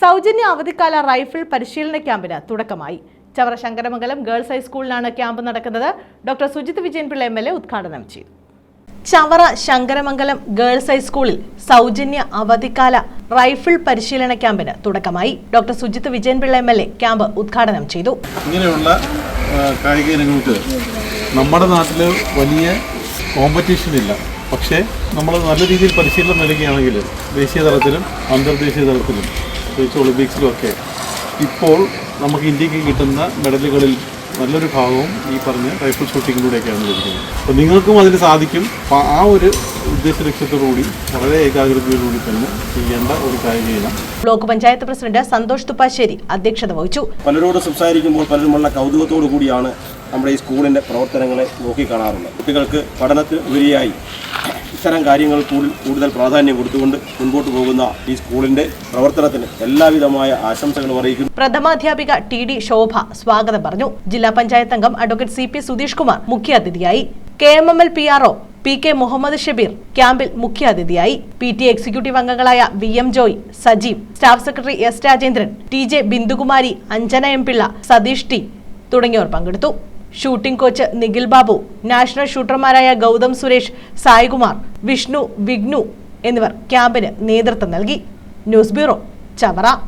സൗജന്യ അവധിക്കാല റൈഫിൾ പരിശീലന ക്യാമ്പിന് തുടക്കമായി. ചവറ ശങ്കരമംഗലം ഗേൾസ് ഹൈസ്കൂളിലാണ് ക്യാമ്പ് നടക്കുന്നത്. Doctor Sujith Vijayanpillai M L A ഉദ്ഘാടനം ചെയ്തു. ചവറ ശങ്കരമംഗലം ഗേൾസ് ഹൈസ്കൂളിൽ സൗജന്യ അവധിക്കാല റൈഫിൾ പരിശീലന ക്യാമ്പിന് തുടക്കമായി. Doctor Sujith Vijayanpillai M L A camp ഉദ്ഘാടനം ചെയ്തു. ഇങ്ങനെയുള്ള കായിക ഇനങ്ങൾക്ക് നമ്മുടെ നാട്ടിൽ വലിയ കോമ്പറ്റീഷൻ ഇല്ല. പക്ഷേ നമ്മൾ നല്ല രീതിയിൽ പരിശീലനം നൽകുകയാണെങ്കിൽ ദേശീയ തലത്തിലും അന്തർദേശീയ തലത്തിലും പ്രത്യേകിച്ച് ഒളിമ്പിക്സിലും ഒക്കെ ഇപ്പോൾ നമുക്ക് ഇന്ത്യയ്ക്ക് കിട്ടുന്ന മെഡലുകളിൽ നല്ലൊരു ഭാഗവും ഈ പറഞ്ഞ റൈഫിൾ ഷൂട്ടിങ്ങിലൂടെയൊക്കെയാണ് ലഭിക്കുന്നത്. അപ്പോൾ നിങ്ങൾക്കും അതിന് സാധിക്കും. അപ്പോൾ ആ ഒരു ഉദ്ദേശ ലക്ഷ്യത്തോടുകൂടി വളരെ ഏകാഗ്രതയോടുകൂടി തന്നെ ചെയ്യേണ്ട ഒരു കായിക ഇനം ബ്ലോക്ക് പഞ്ചായത്ത് പ്രസിഡന്റ് സന്തോഷ് തുപ്പാശ്ശേരി അധ്യക്ഷത വഹിച്ചു. പലരോട് സംസാരിക്കുമ്പോൾ പലരുമുള്ള കൗതുകത്തോടു കൂടിയാണ് നമ്മുടെ ഈ സ്കൂളിന്റെ പ്രവർത്തനങ്ങളെ നോക്കിക്കാണാറുണ്ട്. കുട്ടികൾക്ക് പഠനത്തിന് ഉപരിയായി ഇത്തരം കാര്യങ്ങൾ കൂടുതൽ പ്രാധാന്യം കൊടുത്തുകൊണ്ട് മുൻപോട്ട് പോകുന്ന ഈ സ്കൂളിന്റെ പ്രവർത്തനത്തിന് എല്ലാവിധമായ ആശംസകളും അറിയിക്കുന്നു. പ്രഥമാധ്യാപിക ടി ഡി ശോഭ സ്വാഗതം പറഞ്ഞു. ജില്ലാ പഞ്ചായത്ത് അംഗം advocate C P Sudheesh Kumar മുഖ്യാതിഥിയായി. K M M L P R O P K Muhammad Shabeer ക്യാമ്പിൽ മുഖ്യാതിഥിയായി. പി ടി എക്സിക്യൂട്ടീവ് അംഗങ്ങളായ V M Joy Sajeev staff secretary S Rajendran T J Bindukumari Anjana M Pillai Satheesh T തുടങ്ങിയവർ പങ്കെടുത്തു. Shooting coach Nikhil Babu national ഷൂട്ടർമാരായ Gautham Suresh Saikumar Vishnu Vignu എന്നിവർ ക്യാമ്പിന് നേതൃത്വം നൽകി. News bureau Chavara.